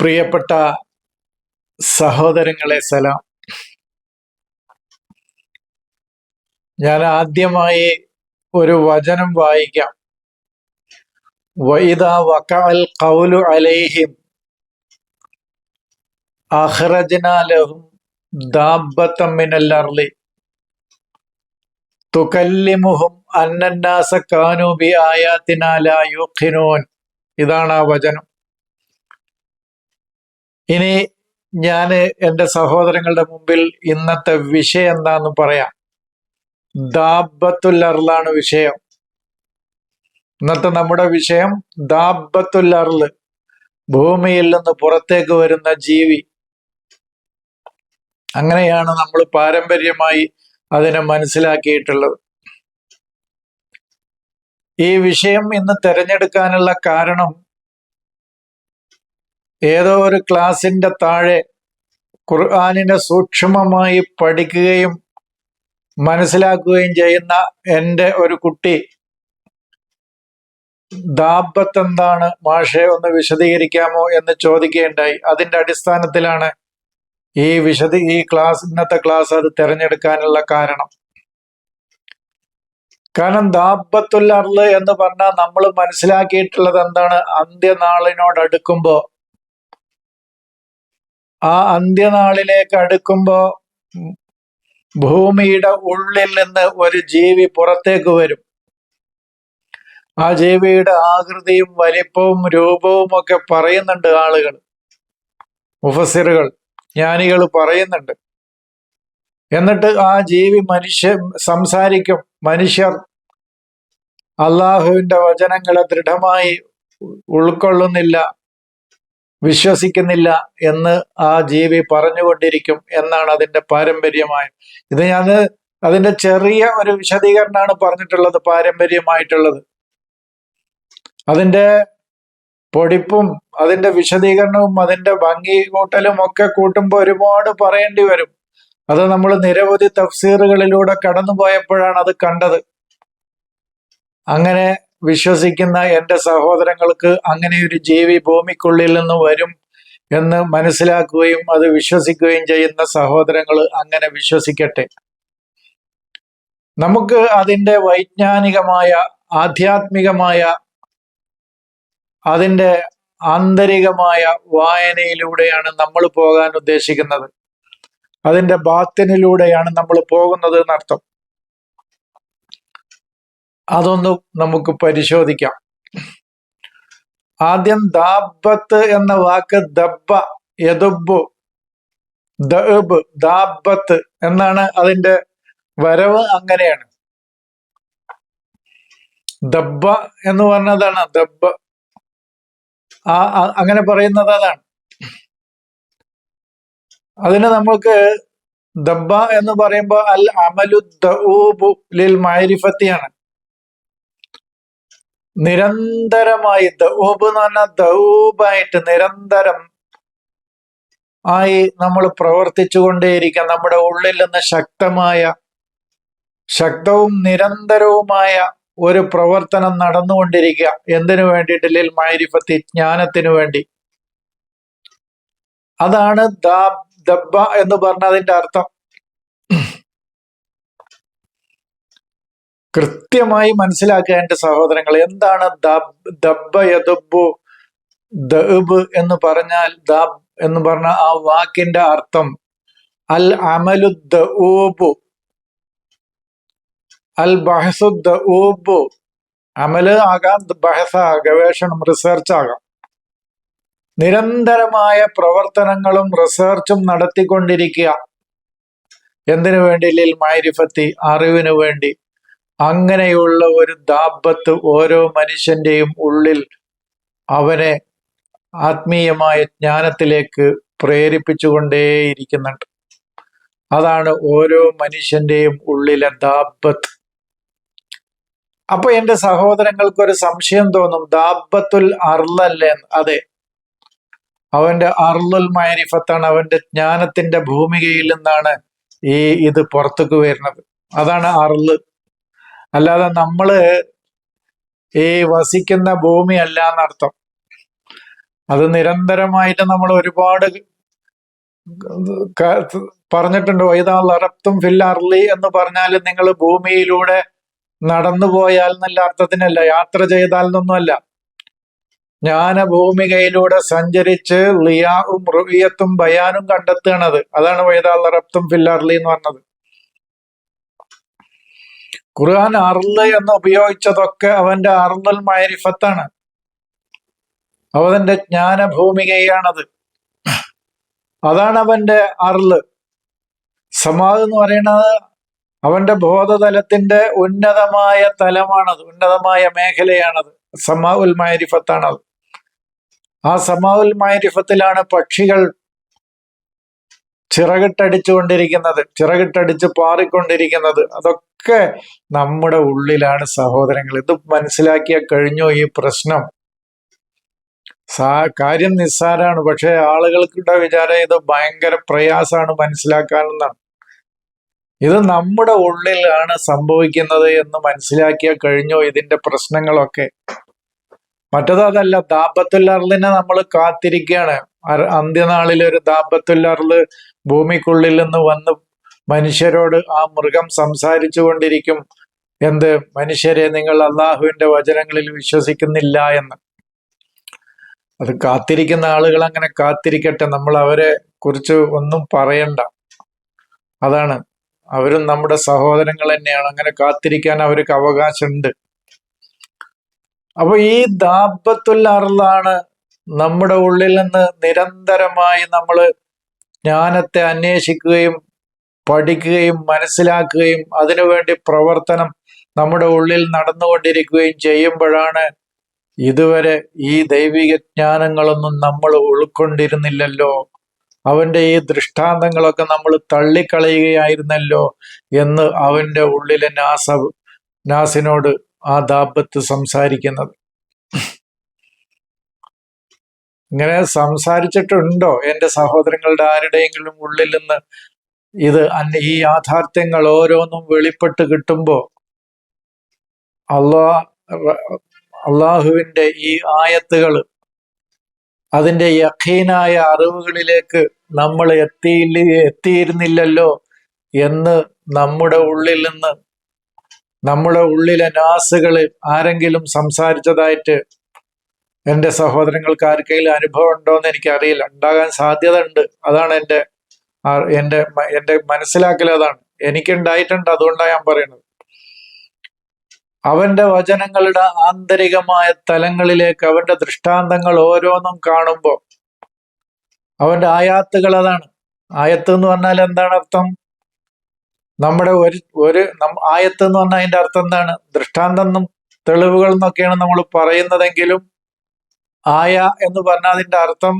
പ്രിയപ്പെട്ട സഹോദരങ്ങളെ സലാം. ഞാൻ ആദ്യമായി ഒരു വചനം വായിക്കാം. വൈദ വക്കൽ കൗലു അലൈഹിം അഹ്റജ്നാലഹും ദാബത്തമ്മിനല്ലർലി തുകല്ലിമുഹും അന്നന്നാസ കാനൂബി ബി ആയാത്തിനാ ലാ യുഖിനൂൻ. ഇതാണ് ആ വചനം. ഇനി ഞാൻ എന്റെ സഹോദരങ്ങളുടെ മുമ്പിൽ ഇന്നത്തെ വിഷയം എന്താന്ന് പറയാം. ദാബത്തുൽ അർളാണ് വിഷയം. ഇന്നത്തെ നമ്മുടെ വിഷയം ദാബത്തുൽ അർൾ. ഭൂമിയിൽ നിന്ന് പുറത്തേക്ക് വരുന്ന ജീവി. അങ്ങനെയാണ് നമ്മൾ പാരമ്പര്യമായി അതിനെ മനസ്സിലാക്കിയിട്ടുള്ളത്. ഈ വിഷയം ഇന്ന് തിരഞ്ഞെടുക്കാനുള്ള കാരണം ഏതോ ഒരു ക്ലാസിന്റെ താഴെ ഖുർആാനിനെ സൂക്ഷ്മമായി പഠിക്കുകയും മനസ്സിലാക്കുകയും ചെയ്യുന്ന എന്റെ ഒരു കുട്ടി ദാബത്ത് എന്താണ് മാഷെ ഒന്ന് വിശദീകരിക്കാമോ എന്ന് ചോദിക്കുകയുണ്ടായി. അതിന്റെ അടിസ്ഥാനത്തിലാണ് ഈ വിശദ ഈ ക്ലാസ് ഇന്നത്തെ ക്ലാസ് അത് തിരഞ്ഞെടുക്കാനുള്ള കാരണം. കാരണം ദാബത്തുൽ അർൾ എന്ന് പറഞ്ഞാൽ നമ്മൾ മനസ്സിലാക്കിയിട്ടുള്ളത് എന്താണ്? അന്ത്യനാളിനോട് അടുക്കുമ്പോ ആ അന്ത്യനാളിലേക്ക് അടുക്കുമ്പോ ഭൂമിയുടെ ഉള്ളിൽ നിന്ന് ഒരു ജീവി പുറത്തേക്ക് വരും. ആ ജീവിയുടെ ആകൃതിയും വലിപ്പവും രൂപവും ഒക്കെ പറയുന്നുണ്ട് ആളുകൾ. മുഫസിറുകൾ ജ്ഞാനികൾ പറയുന്നുണ്ട്. എന്നിട്ട് ആ ജീവി മനുഷ്യ സംസാരിക്കും. മനുഷ്യർ അള്ളാഹുവിന്റെ വചനങ്ങളെ ദൃഢമായി ഉൾക്കൊള്ളുന്നില്ല. വിശ്വസിക്കുന്നില്ല എന്ന് ആ ജീവി പറഞ്ഞുകൊണ്ടിരിക്കും എന്നാണ് അതിന്റെ പാരമ്പര്യമായ. ഇത് ഞാൻ അതിന്റെ ചെറിയ ഒരു വിശദീകരണമാണ് പറഞ്ഞിട്ടുള്ളത് പാരമ്പര്യമായിട്ടുള്ളത്. അതിന്റെ പൊടിപ്പും അതിന്റെ വിശദീകരണവും അതിന്റെ ഭംഗി കൂട്ടലും ഒക്കെ കൂട്ടുമ്പോൾ ഒരുപാട് പറയേണ്ടി വരും. അത് നമ്മൾ നിരവധി തഫ്സീറുകളിലൂടെ കടന്നുപോയപ്പോഴാണ് അത് കണ്ടത്. അങ്ങനെ വിശ്വസിക്കുന്ന എന്റെ സഹോദരങ്ങൾക്ക് അങ്ങനെ ഒരു ജീവി ഭൂമിക്കുള്ളിൽ നിന്ന് വരും എന്ന് മനസ്സിലാക്കുകയും അത് വിശ്വസിക്കുകയും ചെയ്യുന്ന സഹോദരങ്ങൾ അങ്ങനെ വിശ്വസിക്കട്ടെ. നമുക്ക് അതിന്റെ വൈജ്ഞാനികമായ ആധ്യാത്മികമായ അതിന്റെ ആന്തരികമായ വായനയിലൂടെയാണ് നമ്മൾ പോകാൻ ഉദ്ദേശിക്കുന്നത്. അതിന്റെ ബാത്തിനിലൂടെയാണ് നമ്മൾ പോകുന്നത് എന്നർത്ഥം. അതൊന്ന് നമുക്ക് പരിശോധിക്കാം. ആദ്യം ദാബത്ത് എന്ന വാക്ക് ദബ്ബ യദുബു ദബ് ദാബത്ത് എന്നാണ് അതിന്റെ വരവ് അങ്ങനെയാണ്. ദബ്ബ എന്ന് പറഞ്ഞതാണ് ദബ്ബ. ആ അങ്ങനെ പറയുന്നത് അതാണ്. അതിന് നമുക്ക് ദബ്ബ എന്ന് പറയുമ്പോൾ അൽ അമലു ദഊബു ലിൽ മാരിഫത്തിയാണ്. നിരന്തരമായി ദൗബ് എന്ന് ദൗബായിട്ട് നിരന്തരം ആയി നമ്മൾ പ്രവർത്തിച്ചുകൊണ്ടേയിരിക്കുക നമ്മുടെ ഉള്ളിൽ നിന്ന് ശക്തമായ ശക്തവും നിരന്തരവുമായ ഒരു പ്രവർത്തനം നടന്നുകൊണ്ടിരിക്കുക. എന്തിനു വേണ്ടിയിട്ട്? ലിൽ മൈരിഫത്തി ജ്ഞാനത്തിനു വേണ്ടി. അതാണ് ദബ്ബ എന്ന് പറഞ്ഞതിന്റെ അർത്ഥം. കൃത്യമായി മനസ്സിലാക്കുക എന്റെ സഹോദരങ്ങൾ എന്താണ് ദബ്ബ യദബ്ബു ദബ് എന്ന് പറഞ്ഞാൽ ദബ് എന്ന് പറഞ്ഞ ആ വാക്കിന്റെ അർത്ഥം. അൽ അമലു ദൂബു അൽ ബഹസു ദൂബു അമൽ ആകാം ബഹസ ഗവേഷണം റിസർച്ച് ആകാം. നിരന്തരമായ പ്രവർത്തനങ്ങളും റിസർച്ചും നടത്തിക്കൊണ്ടിരിക്കുക. എന്തിനു വേണ്ടി? ലിൽ മൈരിഫത്തി അറിവിനു വേണ്ടി. അങ്ങനെയുള്ള ഒരു ദാബത്ത് ഓരോ മനുഷ്യന്റെയും ഉള്ളിൽ അവനെ ആത്മീയമായ ജ്ഞാനത്തിലേക്ക് പ്രേരിപ്പിച്ചുകൊണ്ടേയിരിക്കുന്നുണ്ട്. അതാണ് ഓരോ മനുഷ്യന്റെയും ഉള്ളിലെ ദാബത്ത് അപ്പൊ എന്റെ സഹോദരങ്ങൾക്ക് ഒരു സംശയം തോന്നും ദാബത്തുൽ അർലല്ലേ? അതെ. അവന്റെ അർലുൽ മൈരിഫത്താണ് അവന്റെ ജ്ഞാനത്തിന്റെ ഭൂമികയിൽ നിന്നാണ് ഈ ഇത് പുറത്തേക്ക് വരുന്നത്. അതാണ് അർൽ. അല്ലാതെ നമ്മൾ ഈ വസിക്കുന്ന ഭൂമി അല്ല എന്നർത്ഥം. അത് നിരന്തരമായിട്ട് നമ്മൾ ഒരുപാട് പറഞ്ഞിട്ടുണ്ട് വൈതാ അറപ്തും ഫിൽ അർലി എന്ന് പറഞ്ഞാൽ നിങ്ങൾ ഭൂമിയിലൂടെ നടന്നു പോയാൽ എന്നല്ല അർത്ഥത്തിനല്ല യാത്ര ചെയ്താൽ എന്നൊന്നുമല്ല ജ്ഞാന ഭൂമികയിലൂടെ സഞ്ചരിച്ച് ലിയാവും റുവിയത്തും ബയാനും കണ്ടെത്തുകയാണത് അതാണ് വൈതാ അറപ്തും ഫിൽ അർലി എന്ന് പറഞ്ഞത്. ഖുർആൻ അർൾ എന്ന് ഉപയോഗിച്ചതൊക്കെ അവന്റെ അർലുൽ മൈരിഫത്താണ് അവന്റെ ജ്ഞാനഭൂമികയാണത്. അതാണ് അവന്റെ അർൾ. സമാദ് എന്ന് പറയുന്നത് അവന്റെ ബോധതലത്തിന്റെ ഉന്നതമായ തലമാണത് ഉന്നതമായ മേഖലയാണത്. സമാ ഉൽ മൈരിഫത്താണത് ആ സമാ ഉൽ മൈരിഫത്തിലാണ് പക്ഷികൾ ചിറകിട്ടടിച്ചുകൊണ്ടിരിക്കുന്നത് ചിറകിട്ടടിച്ച് പാറിക്കൊണ്ടിരിക്കുന്നത് അതൊക്കെ നമ്മുടെ ഉള്ളിലാണ് സഹോദരങ്ങൾ. ഇത് മനസ്സിലാക്കിയ കഴിഞ്ഞു ഈ പ്രശ്നം. കാര്യം നിസ്സാരാണ് പക്ഷെ ആളുകൾക്കുള്ള വിചാരം ഇത് ഭയങ്കര പ്രയാസമാണ് മനസ്സിലാക്കാനെന്നാണ്. ഇത് നമ്മുടെ ഉള്ളിലാണ് സംഭവിക്കുന്നത് എന്ന് മനസ്സിലാക്കിയ കഴിഞ്ഞു ഇതിന്റെ പ്രശ്നങ്ങളൊക്കെ. മറ്റത് അതല്ല ദാബത്തുല്ലറിനെ നമ്മൾ കാത്തിരിക്കുകയാണ് അന്ത്യനാളിൽ ഒരു ദാബത്തുല്ലറിൽ ഭൂമിക്കുള്ളിൽ നിന്ന് വന്ന് മനുഷ്യരോട് ആ മൃഗം സംസാരിച്ചു കൊണ്ടിരിക്കും. എന്ത്? മനുഷ്യരെ നിങ്ങൾ അള്ളാഹുവിന്റെ വചനങ്ങളിൽ വിശ്വസിക്കുന്നില്ല എന്ന്. അത് കാത്തിരിക്കുന്ന ആളുകൾ അങ്ങനെ കാത്തിരിക്കട്ടെ. നമ്മൾ അവരെ കുറിച്ച് ഒന്നും പറയണ്ട. അതാണ്. അവരും നമ്മുടെ സഹോദരങ്ങൾ തന്നെയാണ്. അങ്ങനെ കാത്തിരിക്കാൻ അവർക്ക് അവകാശമുണ്ട്. അപ്പൊ ഈ ദാബത്തുൽ നമ്മുടെ ഉള്ളിൽ നിന്ന് നിരന്തരമായി നമ്മൾ ജ്ഞാനത്തെ അന്വേഷിക്കുകയും പഠിക്കുകയും മനസ്സിലാക്കുകയും അതിനുവേണ്ടി പ്രവർത്തനം നമ്മുടെ ഉള്ളിൽ നടന്നുകൊണ്ടിരിക്കുകയും ചെയ്യുമ്പോഴാണ് ഇതുവരെ ഈ ദൈവിക ജ്ഞാനങ്ങളൊന്നും നമ്മൾ ഉൾക്കൊണ്ടിരുന്നില്ലല്ലോ. അവന്റെ ഈ ദൃഷ്ടാന്തങ്ങളൊക്കെ നമ്മൾ തള്ളിക്കളയുകയായിരുന്നല്ലോ എന്ന് അവന്റെ ഉള്ളിലെ നാസ നാസിനോട് ആ ദാപത്ത് സംസാരിക്കുന്നത്. ഇങ്ങനെ സംസാരിച്ചിട്ടുണ്ടോ? എന്റെ സഹോദരങ്ങളുടെ ആരുടെയെങ്കിലും ഉള്ളിൽ നിന്ന് ഇത് ഈ യാഥാർത്ഥ്യങ്ങൾ ഓരോന്നും വെളിപ്പെട്ട് കിട്ടുമ്പോ അള്ളാ അള്ളാഹുവിന്റെ ഈ ആയത്തുകൾ അതിന്റെ യഖീനായ അറിവുകളിലേക്ക് നമ്മൾ എത്തിയില്ല എത്തിയിരുന്നില്ലല്ലോ എന്ന് നമ്മുടെ ഉള്ളിൽ നിന്ന് നമ്മുടെ ഉള്ളിലെ നാസുകൾ ആരെങ്കിലും സംസാരിച്ചതായിട്ട് എന്റെ സഹോദരങ്ങൾക്ക് ആർക്കെങ്കിലും അനുഭവം ഉണ്ടോ എന്ന് എനിക്കറിയില്ല. ഉണ്ടാകാൻ സാധ്യത ഉണ്ട് അതാണ് എന്റെ എന്റെ എന്റെ മനസ്സിലാക്കൽ അതാണ്. എനിക്കുണ്ടായിട്ടുണ്ട് അതുകൊണ്ടാണ് ഞാൻ പറയുന്നത്. അവന്റെ വചനങ്ങളുടെ ആന്തരികമായ തലങ്ങളിലേക്ക് അവന്റെ ദൃഷ്ടാന്തങ്ങൾ ഓരോന്നും കാണുമ്പോൾ അവന്റെ ആയാത്തുകൾ അതാണ്. ആയത്ത് എന്ന് പറഞ്ഞാൽ എന്താണ് അർത്ഥം? നമ്മുടെ ഒരു ഒരു ആയത്ത് എന്ന് പറഞ്ഞാൽ അതിന്റെ അർത്ഥം എന്താണ്? ദൃഷ്ടാന്തം തെളിവുകൾ എന്നൊക്കെയാണ് നമ്മൾ പറയുന്നതെങ്കിലും ആയ എന്ന് പറഞ്ഞതിന്റെ അർത്ഥം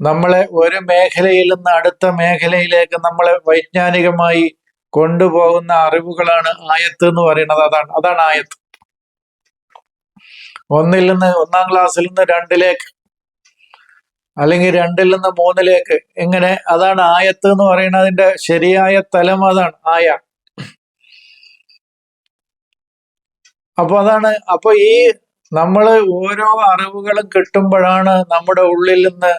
നമ്മളെ ഒരു മേഖലയിൽ നിന്ന് അടുത്ത മേഖലയിലേക്ക് നമ്മളെ വൈജ്ഞാനികമായി കൊണ്ടുപോകുന്ന അറിവുകളാണ് ആയത്ത് എന്ന് പറയുന്നത്. അതാണ് അതാണ് ആയത്ത്. ഒന്നിൽ നിന്ന് ഒന്നാം ക്ലാസ്സിൽ നിന്ന് രണ്ടിലേക്ക് അല്ലെങ്കിൽ രണ്ടിൽ നിന്ന് മൂന്നിലേക്ക് ഇങ്ങനെ അതാണ് ആയത്ത് എന്ന് പറയുന്നതിന്റെ ശരിയായ തലം അതാണ് ആയ. അപ്പൊ അതാണ് അപ്പൊ ഈ നമ്മൾ ഓരോ അറിവുകളും കിട്ടുമ്പോഴാണ് നമ്മുടെ ഉള്ളിൽ നിന്ന്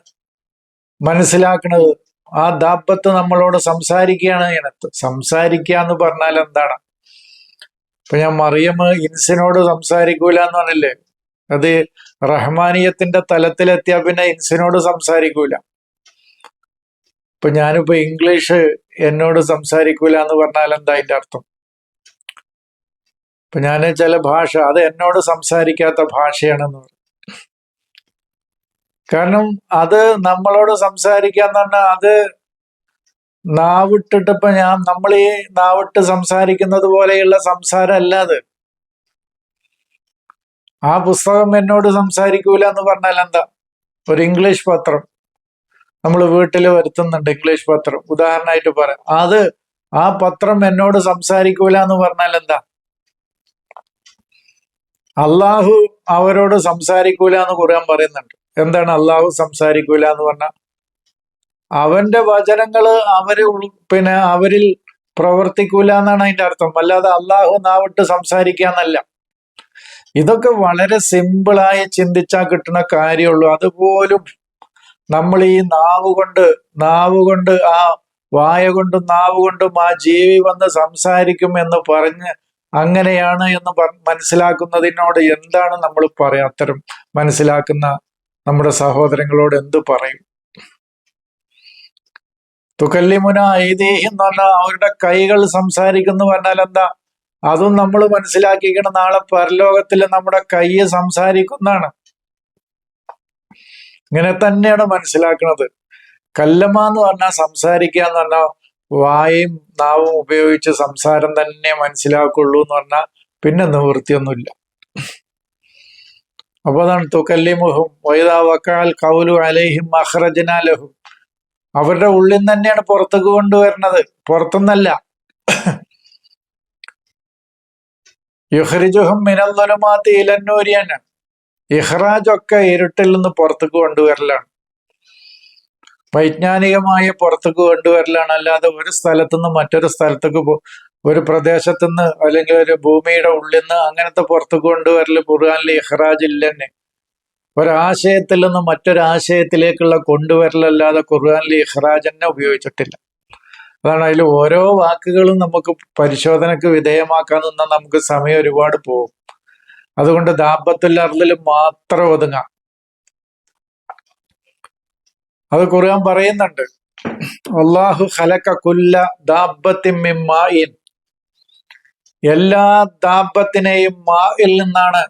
മനസ്സിലാക്കുന്നത് ആ ദാബത്ത് നമ്മളോട് സംസാരിക്കുകയാണ് ചെയ്യണത്. സംസാരിക്കുക എന്ന് പറഞ്ഞാൽ എന്താണ്? ഇപ്പൊ ഞാൻ മറിയം ഇൻസിനോട് സംസാരിക്കൂല എന്ന് പറഞ്ഞല്ലേ? അത് റഹ്മാനിയത്തിന്റെ തലത്തിലെത്തിയാ പിന്നെ ഇൻസിനോട് സംസാരിക്കൂല. ഇപ്പൊ ഞാനിപ്പോ ഇംഗ്ലീഷ് എന്നോട് സംസാരിക്കൂല എന്ന് പറഞ്ഞാൽ എന്താ അതിന്റെ അർത്ഥം? ഇപ്പൊ ഞാൻ ചില ഭാഷ അത് എന്നോട് സംസാരിക്കാത്ത ഭാഷയാണെന്ന് കാരണം അത് നമ്മളോട് സംസാരിക്കാന്ന് പറഞ്ഞാൽ അത് നാവിട്ടിട്ടിപ്പോ ഞാൻ നമ്മൾ ഈ നാവിട്ട് സംസാരിക്കുന്നത് പോലെയുള്ള സംസാരം അല്ലാതെ ആ പുസ്തകം എന്നോട് സംസാരിക്കൂല എന്ന് പറഞ്ഞാൽ എന്താ? ഒരു ഇംഗ്ലീഷ് പത്രം നമ്മൾ വീട്ടിൽ വരുത്തുന്നുണ്ട് ഇംഗ്ലീഷ് പത്രം. ഉദാഹരണമായിട്ട് പറയാം. അത് ആ പത്രം എന്നോട് സംസാരിക്കൂല എന്ന് പറഞ്ഞാൽ എന്താ? അള്ളാഹു അവരോട് സംസാരിക്കൂല എന്ന് ഖുർആൻ പറയുന്നുണ്ട്. എന്താണ് അള്ളാഹു സംസാരിക്കൂല എന്ന് പറഞ്ഞാൽ അവന്റെ വചനങ്ങൾ അവർ പിന്നെ അവരിൽ പ്രവർത്തിക്കൂല എന്നാണ് അതിന്റെ അർത്ഥം. അല്ലാതെ അള്ളാഹു നാവിട്ട് സംസാരിക്കാന്നല്ല. ഇതൊക്കെ വളരെ സിമ്പിളായി ചിന്തിച്ചാൽ കിട്ടുന്ന കാര്യമുള്ളൂ. അതുപോലും നമ്മൾ ഈ നാവ് കൊണ്ട് നാവ് കൊണ്ട് ആ വായ കൊണ്ടും നാവ് കൊണ്ടും ആ ജീവി വന്ന് സംസാരിക്കും എന്ന് പറഞ്ഞ് അങ്ങനെയാണ് എന്ന് മനസ്സിലാക്കുന്നതിനോട് എന്താണ് നമ്മൾ പറയാ അത്തരം മനസ്സിലാക്കുന്ന നമ്മുടെ സഹോദരങ്ങളോട് എന്ത് പറയും? തുകല്ലിമുന ഐതിഹ്യം എന്ന് പറഞ്ഞാൽ അവരുടെ കൈകൾ സംസാരിക്കുന്നു പറഞ്ഞാൽ എന്താ? അതും നമ്മൾ മനസ്സിലാക്കിക്കണം നാളെ പരലോകത്തിൽ നമ്മുടെ കൈ സംസാരിക്കുന്നതാണ്. ഇങ്ങനെ തന്നെയാണ് മനസ്സിലാക്കുന്നത് കല്ലമ്മ എന്ന് പറഞ്ഞാൽ സംസാരിക്കുക എന്ന് പറഞ്ഞാൽ വായും നാവും ഉപയോഗിച്ച് സംസാരം തന്നെ മനസ്സിലാക്കുള്ളൂ എന്ന് പറഞ്ഞാൽ പിന്നെ നിവൃത്തിയൊന്നുമില്ല. അപ്പൊ അതാണ് തുക്കല്ലിമുഹും വൈദാ വക്കാൽ കൗലു അലൈഹിം അഹ്റജനാലഹും അവരുടെ ഉള്ളിൽ നിന്ന് തന്നെയാണ് പുറത്തേക്ക് കൊണ്ടുവരുന്നത്. പുറത്തുനിന്നല്ല. യുഹ്രിജുഹും മിനല്ലുലുമാത്തി ഇലന്നൂരിയാണ്. ഇഹ്റാജൊക്കെ ഇരുട്ടിൽ നിന്ന് പുറത്തേക്ക് കൊണ്ടുവരലാണ്. വൈജ്ഞാനികമായ പുറത്തേക്ക് കൊണ്ടുവരലാണ്. അല്ലാതെ ഒരു സ്ഥലത്തു നിന്ന് മറ്റൊരു സ്ഥലത്തേക്ക് ഒരു പ്രദേശത്തു നിന്ന് അല്ലെങ്കിൽ ഒരു ഭൂമിയുടെ ഉള്ളിൽ നിന്ന് അങ്ങനത്തെ പുറത്തേക്ക് കൊണ്ടുവരൽ ഖുർആാനിലെ ഇഹ്റാജ് ഇല്ലെന്നെ. ഒരാശയത്തിൽ നിന്ന് മറ്റൊരാശയത്തിലേക്കുള്ള കൊണ്ടുവരലല്ലാതെ ഖുർആാനിലെ ഇഹ്റാജ് തന്നെ ഉപയോഗിച്ചിട്ടില്ല. അതാണ് അതിൽ ഓരോ വാക്കുകളും നമുക്ക് പരിശോധനക്ക് വിധേയമാക്കാൻ നിന്നാൽ നമുക്ക് സമയം ഒരുപാട് പോകും. അതുകൊണ്ട് ദാമ്പത്തുൽ അർദിൽ മാത്രം ഒതുങ്ങാം. അത് ഖുർആൻ പറയുന്നുണ്ട്. അള്ളാഹു ഹലക്ക കുല്ല ദാബത്തിൻ എല്ലാ ദാബത്തിനെയും മായിൽ നിന്നാണ്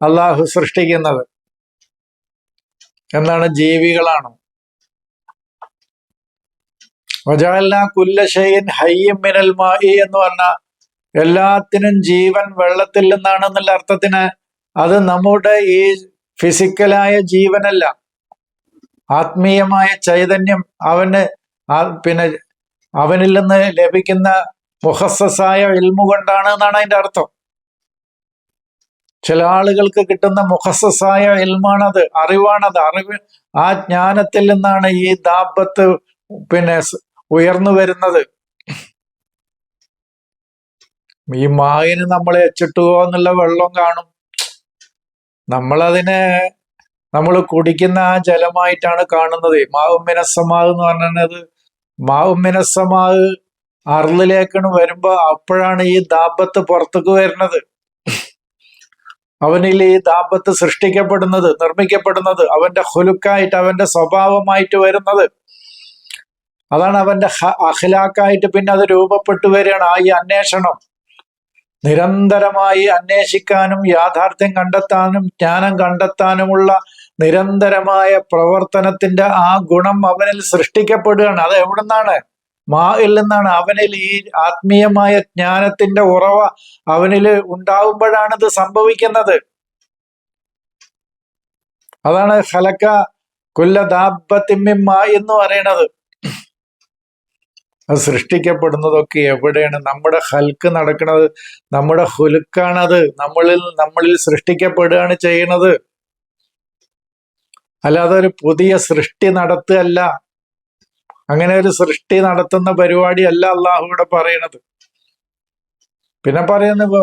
അള്ളാഹു സൃഷ്ടിക്കുന്നത്. എന്താണ്? ജീവികളാണ്. വജാല കുല്ലശയൻ ഹയ്യം മിനൽ മായി എന്ന് പറഞ്ഞ എല്ലാത്തിനും ജീവൻ വെള്ളത്തിൽ നിന്നാണെന്നുള്ള അർത്ഥത്തിന് അത് നമ്മുടെ ഈ ഫിസിക്കലായ ജീവനല്ല. ആത്മീയമായ ചൈതന്യം അവന് പിന്നെ അവനിൽ നിന്ന് ലഭിക്കുന്ന മുഹസ്സസായ ഇൽമു കൊണ്ടാണ് എന്നാണ് അതിന്റെ അർത്ഥം. ചില ആളുകൾക്ക് കിട്ടുന്ന മുഹസ്സസായ ഇൽമാണത് അറിവാണത്. അറിവ് ആ ജ്ഞാനത്തിൽ നിന്നാണ് ഈ ദാബത്ത് പിന്നെ ഉയർന്നു വരുന്നത്. ഈ മായിന് നമ്മളെ എച്ചിട്ടുവോ എന്നുള്ള വെള്ളം കാണും. നമ്മളതിനെ നമ്മൾ കുടിക്കുന്ന ആ ജലമായിട്ടാണ് കാണുന്നത്. മാവും മിനസ്സമാവ് എന്ന് പറഞ്ഞത്. മാവും മിനസ്സമാവ് അറിലേക്കണ് വരുമ്പോ അപ്പോഴാണ് ഈ ദാപത്ത് പുറത്തേക്ക് വരുന്നത്. അവനിൽ ഈ ദാപത്ത് സൃഷ്ടിക്കപ്പെടുന്നത് നിർമ്മിക്കപ്പെടുന്നത് അവന്റെ ഹുലുക്കായിട്ട് അവന്റെ സ്വഭാവമായിട്ട് വരുന്നത്. അതാണ് അവന്റെ അഖിലാക്കായിട്ട് പിന്നെ അത് രൂപപ്പെട്ടു വരികയാണ് ആ ഈ അന്വേഷണം. നിരന്തരമായി അന്വേഷിക്കാനും യാഥാർത്ഥ്യം കണ്ടെത്താനും ജ്ഞാനം കണ്ടെത്താനുമുള്ള നിരന്തരമായ പ്രവർത്തനത്തിന്റെ ആ ഗുണം അവനിൽ സൃഷ്ടിക്കപ്പെടുകയാണ്. അത് എവിടുന്നാണ്? മാഹിൽ നിന്നാണ്. അവനിൽ ഈ ആത്മീയമായ ജ്ഞാനത്തിന്റെ ഉറവ അവനിൽ ഉണ്ടാവുമ്പോഴാണ് ഇത് സംഭവിക്കുന്നത്. അതാണ് ഹലക്ക കൊല്ല ദാബത്തിമ്മിമ്മ എന്ന് പറയണത് അത് സൃഷ്ടിക്കപ്പെടുന്നതൊക്കെ എവിടെയാണ്? നമ്മുടെ ഹൽക്ക് നടക്കുന്നത് നമ്മുടെ ഹുലുക്കാണത് നമ്മളിൽ നമ്മളിൽ സൃഷ്ടിക്കപ്പെടുകയാണ് ചെയ്യുന്നത്. അല്ലാതെ ഒരു പുതിയ സൃഷ്ടി നടത്തുകയല്ല. അങ്ങനെ ഒരു സൃഷ്ടി നടത്തുന്ന പരിപാടി അല്ല അള്ളാഹുവിടെ പറയണത്. പിന്നെ പറയുന്നത്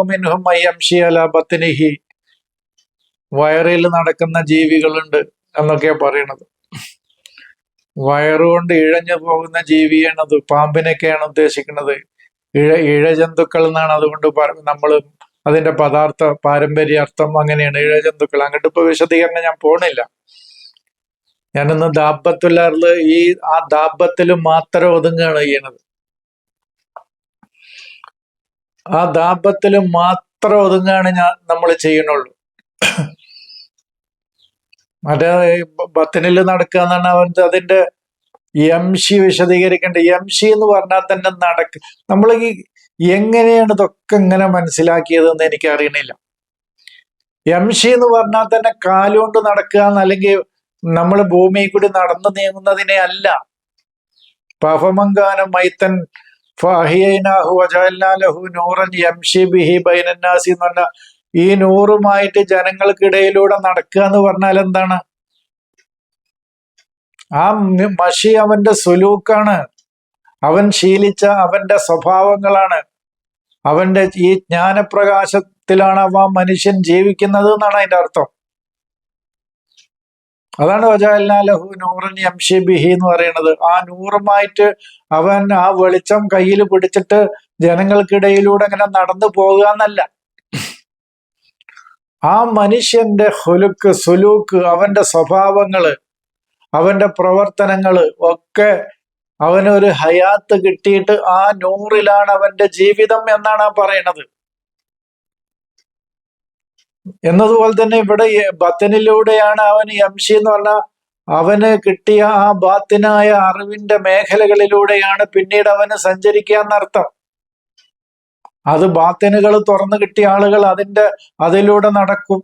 വയറിൽ നടക്കുന്ന ജീവികളുണ്ട് എന്നൊക്കെയാ പറയണത്. വയറുകൊണ്ട് ഇഴഞ്ഞു പോകുന്ന ജീവിയാണത് പാമ്പിനൊക്കെയാണ് ഉദ്ദേശിക്കുന്നത്. ഇഴ ഇഴജന്തുക്കൾ എന്നാണ് അതുകൊണ്ട് നമ്മൾ അതിന്റെ പദാർത്ഥ പാരമ്പര്യ അർത്ഥം അങ്ങനെയാണ് ഇഴജന്തുക്കൾ അങ്ങോട്ട് ഇപ്പൊ വിശദീകരണം ഞാൻ പോണില്ല. ഞാനിന്ന് ദാമ്പത്തുല്ലാറിൽ ഈ ആ ദാബത്തിൽ മാത്രം ഒതുങ്ങുകയാണ് ചെയ്യണത്. ആ ദാബത്തിൽ മാത്രം ഒതുങ്ങുകയാണ് ഞാൻ നമ്മൾ ചെയ്യണുള്ളൂ മറ്റേ ബത്തനിൽ നടക്കുക എന്നാണ് അവൻ അതിന്റെ യംശി വിശദീകരിക്കേണ്ടത്. യംശി എന്ന് പറഞ്ഞാൽ തന്നെ നടക്ക. നമ്മൾ ഈ എങ്ങനെയാണ് ഇതൊക്കെ ഇങ്ങനെ മനസ്സിലാക്കിയതെന്ന് എനിക്ക് അറിയണില്ല യംഷി എന്ന് പറഞ്ഞാൽ തന്നെ കാലുകൊണ്ട് നടക്കുക അല്ലെങ്കിൽ നമ്മൾ ഭൂമിയിൽ കൂടി നടന്നു നീങ്ങുന്നതിനെ അല്ല. പഫമങ്കാനം മൈത്തൻ എന്ന് പറഞ്ഞ ഈ നൂറുമായിട്ട് ജനങ്ങൾക്കിടയിലൂടെ നടക്കുക എന്ന് പറഞ്ഞാൽ എന്താണ്? ആ മഷി അവന്റെ സുലൂക്കാണ്. അവൻ ശീലിച്ച അവന്റെ സ്വഭാവങ്ങളാണ്. അവന്റെ ഈ ജ്ഞാനപ്രകാശത്തിലാണ് അവ മനുഷ്യൻ ജീവിക്കുന്നത് എന്നാണ് അതിന്റെ അർത്ഥം. അതാണ് വജാലഹു നൂറൻ യംഷി ബിഹി എന്ന് പറയുന്നത്. ആ നൂറുമായിട്ട് അവൻ ആ വെളിച്ചം കയ്യിൽ പിടിച്ചിട്ട് ജനങ്ങൾക്കിടയിലൂടെ ഇങ്ങനെ നടന്നു പോകുക എന്നല്ല. ആ മനുഷ്യന്റെ ഹുലുക്ക് സുലൂക്ക് അവന്റെ സ്വഭാവങ്ങൾ അവന്റെ പ്രവർത്തനങ്ങൾ ഒക്കെ അവനൊരു ഹയാത്ത് കിട്ടിയിട്ട് ആ നൂറിലാണ് അവന്റെ ജീവിതം എന്നാണ് പറയുന്നത്. എന്നതുപോലെ തന്നെ ഇവിടെ ബത്തനിലൂടെയാണ് അവൻ യംഷി എന്ന് പറഞ്ഞ അവന് കിട്ടിയ ആ ബാത്തിനായ അറിവിന്റെ മേഖലകളിലൂടെയാണ് പിന്നീട് അവന് സഞ്ചരിക്കുക എന്നർത്ഥം. അത് ബാത്തിനുകൾ തുറന്നു കിട്ടിയ ആളുകൾ അതിന്റെ അതിലൂടെ നടക്കും.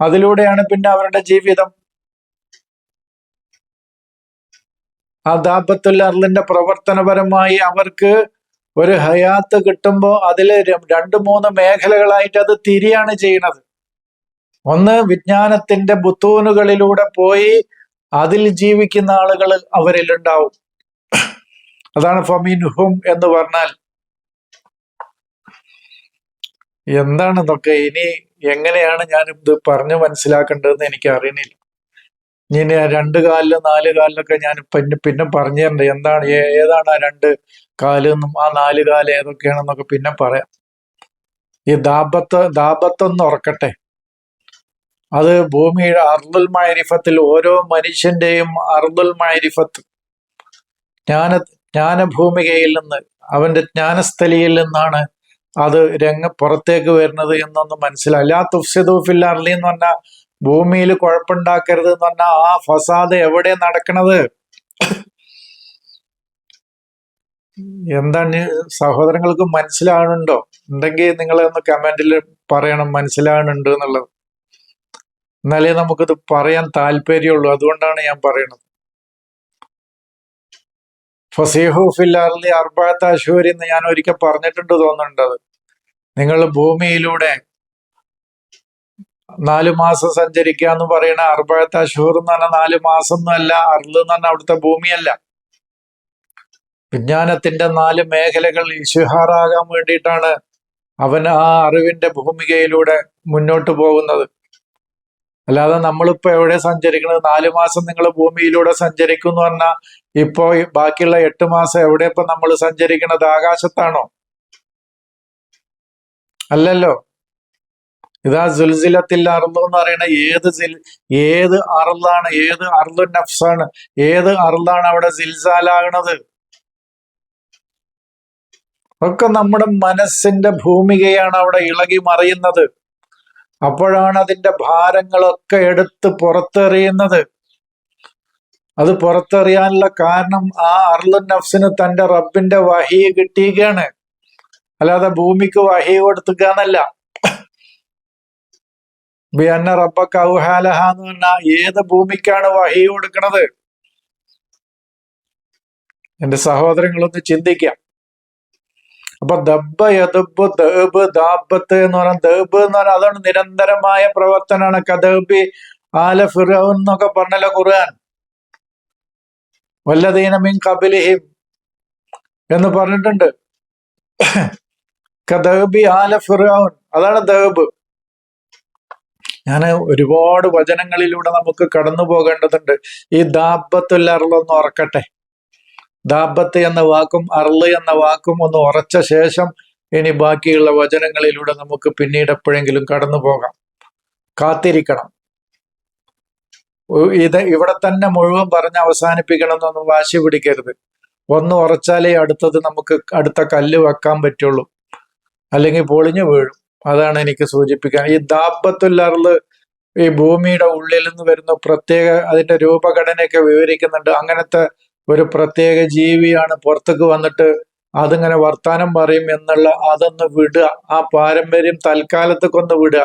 അതിലൂടെയാണ് പിന്നെ അവരുടെ ജീവിതം. ആ ദാബത്തുൽ അർലിന്റെ പ്രവർത്തനപരമായി അവർക്ക് ഒരു ഹയാത്ത് കിട്ടുമ്പോൾ അതിൽ രണ്ട് മൂന്ന് മേഖലകളായിട്ട് അത് തിരിയാണ് ചെയ്യുന്നത്. ഒന്ന് വിജ്ഞാനത്തിന്റെ ബുത്തൂനുകളിലൂടെ പോയി അതിൽ ജീവിക്കുന്ന ആളുകൾ അവരിൽ ഉണ്ടാവും അതാണ് ഫമിൻഹും എന്ന് പറഞ്ഞാൽ. എന്താണ് ഇതൊക്കെ? ഇനി എങ്ങനെയാണ് ഞാൻ ഇത് പറഞ്ഞു മനസ്സിലാക്കേണ്ടതെന്ന് എനിക്ക് അറിയണില്ല. ഇനി രണ്ട് കാലിലും നാല് കാലിലൊക്കെ ഞാൻ പിന്നെ പിന്നെ പറഞ്ഞു എന്താണ്? ഏതാണ് ആ രണ്ട് കാലെന്നും ആ നാല് കാൽ ഏതൊക്കെയാണെന്നൊക്കെ പിന്നെ പറയാം. ഈ ദാപത്ത് ദാപത്തൊന്ന് ഉറക്കട്ടെ അത് ഭൂമിയുടെ അർദുൽ മാരിഫത്തിൽ ഓരോ മനുഷ്യന്റെയും അർദുൽ മാരിഫത്ത്. ജ്ഞാന ജ്ഞാനഭൂമികയിൽ നിന്ന് അവന്റെ ജ്ഞാനസ്ഥലിയിൽ നിന്നാണ് അത് രംഗ പുറത്തേക്ക് വരുന്നത് എന്നൊന്നും മനസ്സിലായി. ലാ തുഫ്സിദൂഫിൽ അർലി എന്ന് പറഞ്ഞാൽ ഭൂമിയിൽ കുഴപ്പമുണ്ടാക്കരുത് എന്ന് പറഞ്ഞാൽ ആ ഫസാദ് എവിടെ നടക്കണത്? എന്താണ് സഹോദരങ്ങൾക്ക് മനസ്സിലാകുന്നുണ്ടോ ഉണ്ടെങ്കിൽ നിങ്ങൾ ഒന്ന് കമന്റിൽ പറയണം മനസ്സിലാകുന്നുണ്ട് എന്നുള്ളത്. എന്നാലേ നമുക്കിത് പറയാൻ താല്പര്യമുള്ളൂ. അതുകൊണ്ടാണ് ഞാൻ പറയുന്നത് ഫസീഹു ഫില്ലാറിലെ അർബാത്ത അശൂരി എന്ന് ഞാൻ ഒരിക്കൽ പറഞ്ഞിട്ടുണ്ട് തോന്നുന്നുണ്ടത് നിങ്ങൾ ഭൂമിയിലൂടെ നാലു മാസം സഞ്ചരിക്കുക എന്ന് പറയുന്ന അർബാത്ത അഷൂർ എന്ന് പറഞ്ഞാൽ നാല് മാസം എന്നല്ല അർൾ എന്ന് പറഞ്ഞാൽ അവിടുത്തെ ഭൂമിയല്ല. വിജ്ഞാനത്തിന്റെ നാല് മേഖലകൾ ഇഷുഹാറാകാൻ വേണ്ടിയിട്ടാണ് അവൻ ആ അറിവിന്റെ ഭൂമികയിലൂടെ മുന്നോട്ട് പോകുന്നത്. അല്ലാതെ നമ്മളിപ്പോ എവിടെ സഞ്ചരിക്കുന്നത് നാല് മാസം നിങ്ങൾ ഭൂമിയിലൂടെ സഞ്ചരിക്കും എന്ന് പറഞ്ഞാൽ ഇപ്പോ ബാക്കിയുള്ള എട്ട് മാസം എവിടെ ഇപ്പൊ നമ്മൾ സഞ്ചരിക്കുന്നത് ആകാശത്താണോ? അല്ലല്ലോ. ഇതാ സുൽസിലത്തിൽ അറുന്നു എന്ന് പറയുന്ന ഏത് ഏത് അറുതാണ് ഏത് അറുതു നഫ്സാണ്? ഏത് അറുതാണ് അവിടെ സിൽസാലാകണത്? ഒക്കെ നമ്മുടെ മനസ്സിന്റെ ഭൂമികയാണ് അവിടെ ഇളകി മറിയുന്നത്. അപ്പോഴാണ് അതിന്റെ ഭാരങ്ങളൊക്കെ എടുത്ത് പുറത്തെറിയുന്നത്. അത് പുറത്തെറിയാനുള്ള കാരണം ആ അർലു നഫ്സിന് തന്റെ റബ്ബിന്റെ വഹി കിട്ടിയുകയാണ് അല്ലാതെ ഭൂമിക്ക് വഹി കൊടുത്തുക എന്നല്ല ബിയന്ന റബ്ബ കൗഹാലഹ എന്ന് പറഞ്ഞാൽ ഏത് ഭൂമിക്കാണ് വഹി കൊടുക്കണത്? എന്റെ സഹോദരങ്ങളൊന്ന് ചിന്തിക്കാം. അപ്പൊ ദബ്ബ യദബ് ദബ് ദാബത്ത് എന്ന് പറഞ്ഞാൽ ദബ് എന്ന് അതാണ് നിരന്തരമായ പ്രവർത്തനമാണ്. കദബി ആല ഫിറോൻ എന്നൊക്കെ പറഞ്ഞല്ലോ ഖുർആൻ. വല്ലതീന മിൻ കബിലിഹിം എന്ന് പറഞ്ഞിട്ടുണ്ട്. കദബി ആല ഫിറോൻ. അതാണ് ദബ് ഞാൻ ഒരുപാട് വചനങ്ങളിലൂടെ നമുക്ക് കടന്നു പോകേണ്ടതുണ്ട് ഈ ദാബത്തുൽ ഉറക്കട്ടെ ദാബത്ത് എന്ന വാക്കും അർൾ എന്ന വാക്കും ഒന്ന് ഉറച്ച ശേഷം ഇനി ബാക്കിയുള്ള വചനങ്ങളിലൂടെ നമുക്ക് പിന്നീട് എപ്പോഴെങ്കിലും കടന്നു പോകാം. കാത്തിരിക്കണം. ഇത് ഇവിടെ തന്നെ മുഴുവൻ പറഞ്ഞ് അവസാനിപ്പിക്കണമെന്നൊന്നും വാശി പിടിക്കരുത്. ഒന്ന് ഉറച്ചാലേ അടുത്തത് നമുക്ക് അടുത്ത കല്ല് വെക്കാൻ പറ്റുള്ളൂ. അല്ലെങ്കിൽ പൊളിഞ്ഞു വീഴും. അതാണ് എനിക്ക് സൂചിപ്പിക്കാൻ. ഈ ദാബത്തുല്ലറിൽ ഈ ഭൂമിയുടെ ഉള്ളിൽ നിന്ന് വരുന്ന പ്രത്യേക അതിന്റെ രൂപഘടനയൊക്കെ വിവരിക്കുന്നുണ്ട്. അങ്ങനത്തെ ഒരു പ്രത്യേക ജീവിയാണ് പുറത്തേക്ക് വന്നിട്ട് അതിങ്ങനെ വർത്താനം പറയും എന്നുള്ള അതൊന്ന് വിടുക. ആ പാരമ്പര്യം തൽക്കാലത്തേക്കൊന്ന് വിടുക.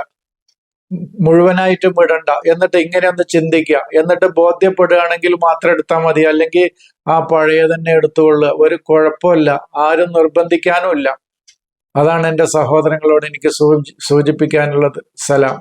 മുഴുവനായിട്ടും വിടണ്ട. എന്നിട്ട് ഇങ്ങനെ ഒന്ന് ചിന്തിക്കുക. എന്നിട്ട് ബോധ്യപ്പെടുകയാണെങ്കിൽ മാത്രം എടുത്താൽ മതി. അല്ലെങ്കിൽ ആ പഴയ തന്നെ എടുത്തുകൊള്ളുക ഒരു കുഴപ്പമില്ല. ആരും നിർബന്ധിക്കാനുമില്ല അതാണ് എന്റെ സഹോദരങ്ങളോട് എനിക്ക് സൂചിപ്പിക്കാനുള്ളത്. സലാം.